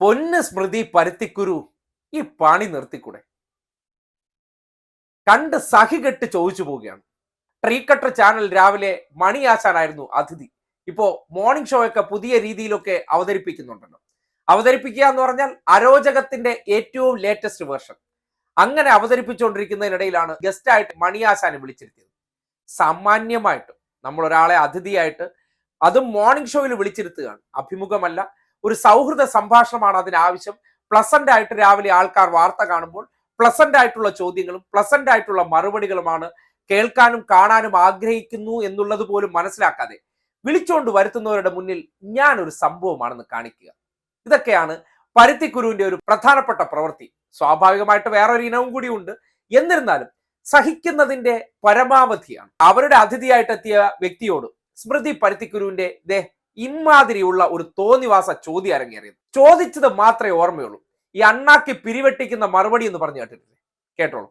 പൊന്ന് സ്മൃതി പരുത്തിക്കുരു ഈ പാണി നിർത്തിക്കൂടെ? കണ്ട് സഹികെട്ട് ചോദിച്ചു പോവുകയാണ്. ട്രീ കട്ടർ ചാനൽ രാവിലെ മണിയാശാനായിരുന്നു അതിഥി. ഇപ്പോ മോർണിംഗ് ഷോ ഒക്കെ പുതിയ രീതിയിലൊക്കെ അവതരിപ്പിക്കുന്നുണ്ടല്ലോ. അവതരിപ്പിക്കുക എന്ന് പറഞ്ഞാൽ അരോചകത്തിന്റെ ഏറ്റവും ലേറ്റസ്റ്റ് വേർഷൻ അങ്ങനെ അവതരിപ്പിച്ചുകൊണ്ടിരിക്കുന്നതിനിടയിലാണ് ഗസ്റ്റായിട്ട് മണിയാശാനെ വിളിച്ചിരുത്തിയത്. സാമാന്യമായിട്ട് നമ്മൾ ഒരാളെ അതിഥിയായിട്ട് അതും മോർണിംഗ് ഷോയിൽ വിളിച്ചിരുത്തുകയാണ്. അഭിമുഖമല്ല ഒരു സൗഹൃദ സംഭാഷണമാണ് അതിനാവശ്യം. പ്ലസന്റ് ആയിട്ട് രാവിലെ ആൾക്കാർ വാർത്ത കാണുമ്പോൾ പ്ലസന്റ് ആയിട്ടുള്ള ചോദ്യങ്ങളും പ്ലസന്റ് ആയിട്ടുള്ള മറുപടികളുമാണ് കേൾക്കാനും കാണാനും ആഗ്രഹിക്കുന്നു എന്നുള്ളത് പോലും മനസ്സിലാക്കാതെ വിളിച്ചുകൊണ്ട് വരുത്തുന്നവരുടെ മുന്നിൽ ഞാൻ ഒരു സംഭവമാണെന്ന് കാണിക്കുക. ഇതൊക്കെയാണ് പരുത്തിക്കുരുവിന്റെ ഒരു പ്രധാനപ്പെട്ട പ്രവൃത്തി. സ്വാഭാവികമായിട്ട് വേറൊരു ഇനവും കൂടിയുണ്ട് എന്നിരുന്നാലും സഹിക്കുന്നതിന്റെ പരമാവധിയാണ്. അവരുടെ അതിഥിയായിട്ടെത്തിയ വ്യക്തിയോട് സ്മൃതി പരുത്തിക്കുരുവിന്റെ ദേ ഇമാതിരിയുള്ള ഒരു തോന്നിവാസ ചോദ്യം അരങ്ങേറിയത്. ചോദിച്ചത് മാത്രമേ ഓർമ്മയുള്ളൂ. ഈ അണ്ണാക്കി പിരിവെട്ടിക്കുന്ന മറുപടി എന്ന് പറഞ്ഞു കേട്ടിട്ടില്ലേ? കേട്ടോളൂ.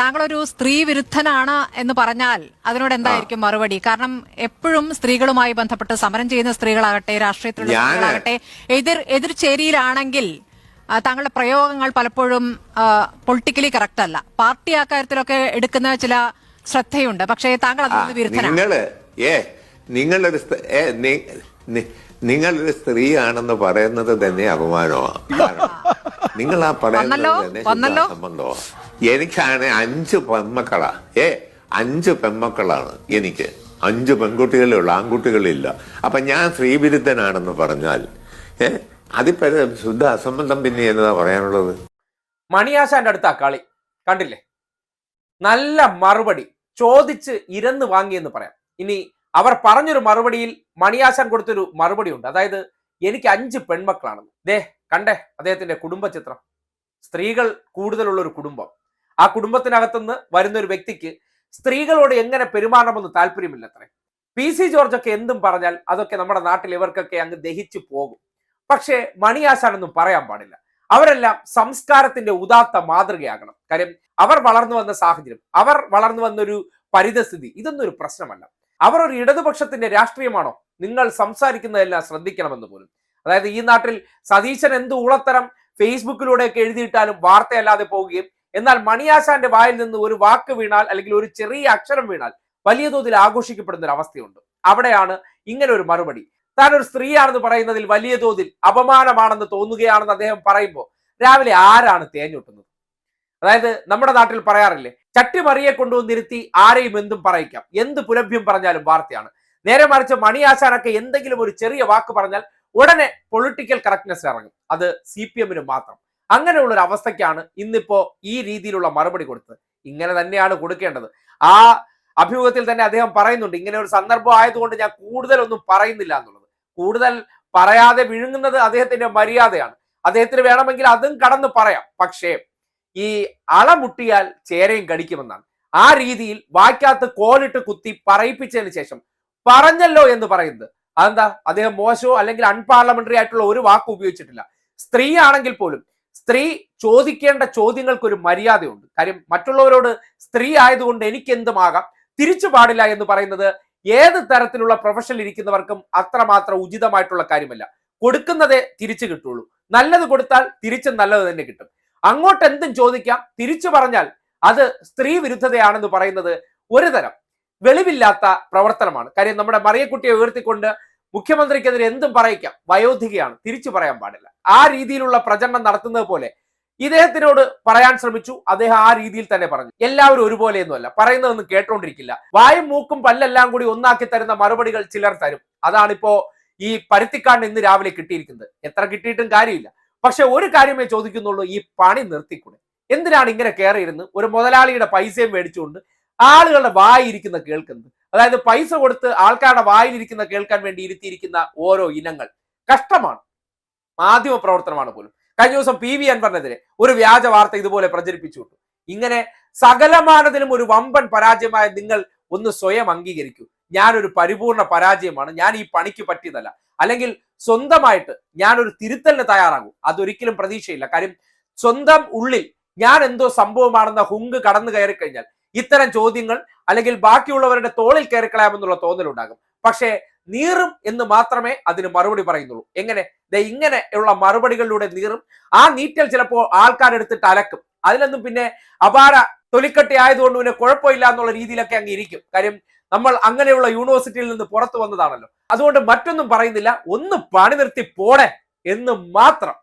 താങ്കൾ ഒരു സ്ത്രീ വിരുദ്ധനാണ് എന്ന് പറഞ്ഞാൽ അതിനോട് എന്തായിരിക്കും മറുപടി? കാരണം എപ്പോഴും സ്ത്രീകളുമായി ബന്ധപ്പെട്ട് സമരം ചെയ്യുന്ന സ്ത്രീകളാകട്ടെ രാഷ്ട്രീയത്തിലുള്ള സ്ത്രീകളാകട്ടെ എതിർ എതിർ ചേരിയിലാണെങ്കിൽ താങ്കളുടെ പ്രയോഗങ്ങൾ പലപ്പോഴും പൊളിറ്റിക്കലി കറക്റ്റ് അല്ല. പാർട്ടി അക്കാര്യത്തിലൊക്കെ എടുക്കുന്ന ചില ശ്രദ്ധയുണ്ട്. പക്ഷേ താങ്കൾ അതിന് നിന്ന് വിരുദ്ധനാണ്. ഏ നിങ്ങളൊരു നിങ്ങളൊരു സ്ത്രീയാണെന്ന് പറയുന്നത് തന്നെ അപമാനമാണ് നിങ്ങൾ ആ പറയുന്നത് വന്നല്ലോ, തന്നെ. സംബന്ധമാണ് എനിക്കാണ് അഞ്ച് പെൺമക്കളാ. ഏ അഞ്ച് പെൺമക്കളാണ് എനിക്ക്. അഞ്ച് പെൺകുട്ടികളേ ഉള്ളൂ ആൺകുട്ടികളില്ല. അപ്പൊ ഞാൻ സ്ത്രീവിരുദ്ധനാണെന്ന് പറഞ്ഞാൽ ഏ അതിപ്പോ ശുദ്ധ അസംബന്ധം പിന്നെ എന്നതാ പറയാനുള്ളത്? മണിയാശാന്റെ അടുത്ത കളി. കണ്ടില്ലേ? നല്ല മറുപടി. ചോദിച്ച് ഇരന്ന് വാങ്ങിയെന്ന് പറയാം. ഇനി അവർ പറഞ്ഞൊരു മറുപടിയിൽ മണിയാശാൻ കൊടുത്തൊരു മറുപടി ഉണ്ട് അതായത് എനിക്ക് അഞ്ച് പെൺമക്കളാണ്. ദേ കണ്ടേ അദ്ദേഹത്തിന്റെ കുടുംബ ചിത്രം സ്ത്രീകൾ കൂടുതലുള്ള ഒരു കുടുംബം. ആ കുടുംബത്തിനകത്തുനിന്ന് വരുന്ന ഒരു വ്യക്തിക്ക് സ്ത്രീകളോട് എങ്ങനെ പെരുമാറണമെന്ന് താല്പര്യമില്ലത്രേ. പി സി ജോർജ് ഒക്കെ എന്തും പറഞ്ഞാൽ അതൊക്കെ നമ്മുടെ നാട്ടിൽ ഇവർക്കൊക്കെ അങ്ങ് ദഹിച്ചു പോകും. പക്ഷേ മണിയാശാനൊന്നും പറയാൻ പാടില്ല. അവരെല്ലാം സംസ്കാരത്തിന്റെ ഉദാത്ത മാതൃകയാകണം. കാര്യം അവർ വളർന്നു വന്ന സാഹചര്യം അവർ വളർന്നു വന്നൊരു പരിതസ്ഥിതി ഇതൊന്നും ഒരു പ്രശ്നമല്ല. അവർ ഒരു ഇടതുപക്ഷത്തിന്റെ രാഷ്ട്രീയമാണോ? നിങ്ങൾ സംസാരിക്കുന്നതെല്ലാം ശ്രദ്ധിക്കണമെന്ന് പോലും. അതായത് ഈ നാട്ടിൽ സതീശൻ എന്ത് ഉളത്തരം ഫേസ്ബുക്കിലൂടെയൊക്കെ എഴുതിയിട്ടാലും വാർത്തയല്ലാതെ പോവുകയും എന്നാൽ മണിയാശാന്റെ വായിൽ നിന്ന് ഒരു വാക്ക് വീണാൽ അല്ലെങ്കിൽ ഒരു ചെറിയ അക്ഷരം വീണാൽ വലിയ തോതിൽ ആഘോഷിക്കപ്പെടുന്ന ഒരു അവസ്ഥയുണ്ട് അവിടെയാണ് ഇങ്ങനെ ഒരു മറുപടി. താൻ ഒരു സ്ത്രീയാണെന്ന് പറയുന്നതിൽ വലിയ തോതിൽ അപമാനമാണെന്ന് തോന്നുകയാണെന്ന് അദ്ദേഹം പറയുമ്പോൾ രാവിലെ ആരാണ് തേഞ്ഞൊട്ടുന്നത്? അതായത് നമ്മുടെ നാട്ടിൽ പറയാറില്ലേ ചട്ടിമറിയെ കൊണ്ടുവന്നിരുത്തി ആരെയും എന്തും പറയിക്കാം. എന്ത് പുലഭ്യം പറഞ്ഞാലും വാർത്തയാണ്. നേരെ മറിച്ച് മണിയാശാനൊക്കെ എന്തെങ്കിലും ഒരു ചെറിയ വാക്ക് പറഞ്ഞാൽ ഉടനെ പൊളിറ്റിക്കൽ കറക്റ്റ്നെസ് ഇറങ്ങും. അത് സി പി എമ്മിന് മാത്രം. അങ്ങനെയുള്ള ഒരു അവസ്ഥയ്ക്കാണ് ഇന്നിപ്പോ ഈ രീതിയിലുള്ള മറുപടി കൊടുത്തത്. ഇങ്ങനെ തന്നെയാണ് കൊടുക്കേണ്ടത്. ആ അഭിമുഖത്തിൽ തന്നെ അദ്ദേഹം പറയുന്നുണ്ട് ഇങ്ങനെ ഒരു സന്ദർഭം ആയതുകൊണ്ട് ഞാൻ കൂടുതലൊന്നും പറയുന്നില്ല എന്നുള്ളത്. കൂടുതൽ പറയാതെ വിഴുങ്ങുന്നത് അദ്ദേഹത്തിന്റെ മര്യാദയാണ്. അദ്ദേഹത്തിന് വേണമെങ്കിൽ അതും കടന്ന് പറയാം. പക്ഷേ ഈ അളമുട്ടിയാൽ ചേരയും കടിക്കുമെന്നാണ്. ആ രീതിയിൽ വായ്ക്കകത്ത് കോലിട്ട് കുത്തി പറയിപ്പിച്ചതിന് ശേഷം പറഞ്ഞല്ലോ എന്ന് പറയുന്നത്. അതെന്താ? അദ്ദേഹം മോശമോ അല്ലെങ്കിൽ അൺപാർലമെന്ററി ആയിട്ടുള്ള ഒരു വാക്ക് ഉപയോഗിച്ചിട്ടില്ല. സ്ത്രീ ആണെങ്കിൽ പോലും സ്ത്രീ ചോദിക്കേണ്ട ചോദ്യങ്ങൾക്ക് ഒരു മര്യാദയുണ്ട്. കാര്യം മറ്റുള്ളവരോട് സ്ത്രീ ആയതുകൊണ്ട് എനിക്ക് എന്തുമാകാം തിരിച്ചു പാടില്ല എന്ന് പറയുന്നത് ഏത് തരത്തിലുള്ള പ്രൊഫഷനിൽ ഇരിക്കുന്നവർക്കും അത്രമാത്രം ഉചിതമായിട്ടുള്ള കാര്യമല്ല. കൊടുക്കുന്നതേ തിരിച്ചു കിട്ടുള്ളൂ. നല്ലത് കൊടുത്താൽ തിരിച്ചും നല്ലത് തന്നെ കിട്ടും. അങ്ങോട്ട് എന്തും ചോദിക്കാം തിരിച്ചു പറഞ്ഞാൽ അത് സ്ത്രീ വിരുദ്ധതയാണെന്ന് പറയുന്നത് ഒരു തരം വെളിവില്ലാത്ത പ്രവർത്തനമാണ്. കാര്യം നമ്മുടെ മറിയക്കുട്ടിയെ ഉയർത്തിക്കൊണ്ട് മുഖ്യമന്ത്രിക്കെതിരെ എന്തും പറയിക്കാം വയോധികയാണ് തിരിച്ചു പറയാൻ പാടില്ല. ആ രീതിയിലുള്ള പ്രചരണം നടത്തുന്നത് പോലെ ഇദ്ദേഹത്തിനോട് പറയാൻ ശ്രമിച്ചു അദ്ദേഹം ആ രീതിയിൽ തന്നെ പറഞ്ഞു. എല്ലാവരും ഒരുപോലെയൊന്നുമല്ല പറയുന്നതൊന്നും കേട്ടോണ്ടിരിക്കില്ല. വായും മൂക്കും പല്ലെല്ലാം കൂടി ഒന്നാക്കി തരുന്ന മറുപടികൾ ചിലർ തരും. അതാണിപ്പോ ഈ പരുത്തിക്കാണ്ട് ഇന്ന് രാവിലെ കിട്ടിയിരിക്കുന്നത്. എത്ര കിട്ടിയിട്ടും കാര്യമില്ല. പക്ഷെ ഒരു കാര്യമേ ചോദിക്കുന്നുള്ളൂ ഈ പണി നിർത്തിക്കൂടെ? എന്തിനാണ് ഇങ്ങനെ കയറിയിരുന്ന്? ഒരു മുതലാളിയുടെ പൈസയും മേടിച്ചുകൊണ്ട് ആളുകളുടെ വായിരിക്കുന്ന കേൾക്കുന്നത്. അതായത് പൈസ കൊടുത്ത് ആൾക്കാരുടെ വായിലിരിക്കുന്ന കേൾക്കാൻ വേണ്ടി ഇരുത്തിയിരിക്കുന്ന ഓരോ ഇനങ്ങൾ കഷ്ടമാണ്. മാധ്യമ പ്രവർത്തനമാണ് പോലും. കഴിഞ്ഞ ദിവസം പി വി അൻവറിനെതിരെ ഒരു വ്യാജ വാർത്ത ഇതുപോലെ പ്രചരിപ്പിച്ചിട്ടു ഇങ്ങനെ സകലമാനതിനും ഒരു വമ്പൻ പരാജയമായ നിങ്ങൾ ഒന്ന് സ്വയം അംഗീകരിക്കൂ. ഞാനൊരു പരിപൂർണ പരാജയമാണ് ഞാൻ ഈ പണിക്ക് പറ്റിയതല്ല. അല്ലെങ്കിൽ സ്വന്തമായിട്ട് ഞാനൊരു തിരുത്തലിന് തയ്യാറാകും. അതൊരിക്കലും പ്രതീക്ഷയില്ല. കാര്യം സ്വന്തം ഉള്ളിൽ ഞാൻ എന്തോ സംഭവമാണെന്ന ഹുങ്ക് കടന്നു കയറി കഴിഞ്ഞാൽ ഇത്തരം ചോദ്യങ്ങൾ അല്ലെങ്കിൽ ബാക്കിയുള്ളവരുടെ തോളിൽ കയറിക്കളയാമെന്നുള്ള തോന്നലുണ്ടാകും. പക്ഷേ നീറും എന്ന് മാത്രമേ അതിന് മറുപടി പറയുന്നുള്ളൂ. എങ്ങനെ? ദേ ഇങ്ങനെയുള്ള മറുപടികളിലൂടെ നീറും. ആ നീറ്റൽ ചിലപ്പോൾ ആൾക്കാരെടുത്തിട്ട് അലക്കും. അതിലൊന്നും പിന്നെ അപാര തൊലിക്കട്ടി ആയതുകൊണ്ട് പിന്നെ കുഴപ്പമില്ല എന്നുള്ള രീതിയിലൊക്കെ അങ്ങ് ഇരിക്കും. കാര്യം നമ്മൾ അങ്ങനെയുള്ള യൂണിവേഴ്സിറ്റിയിൽ നിന്ന് പുറത്തു വന്നതാണല്ലോ. അതുകൊണ്ട് മറ്റൊന്നും പറയുന്നില്ല. ഒന്ന് പണി നിർത്തി പോടെ എന്ന് മാത്രം.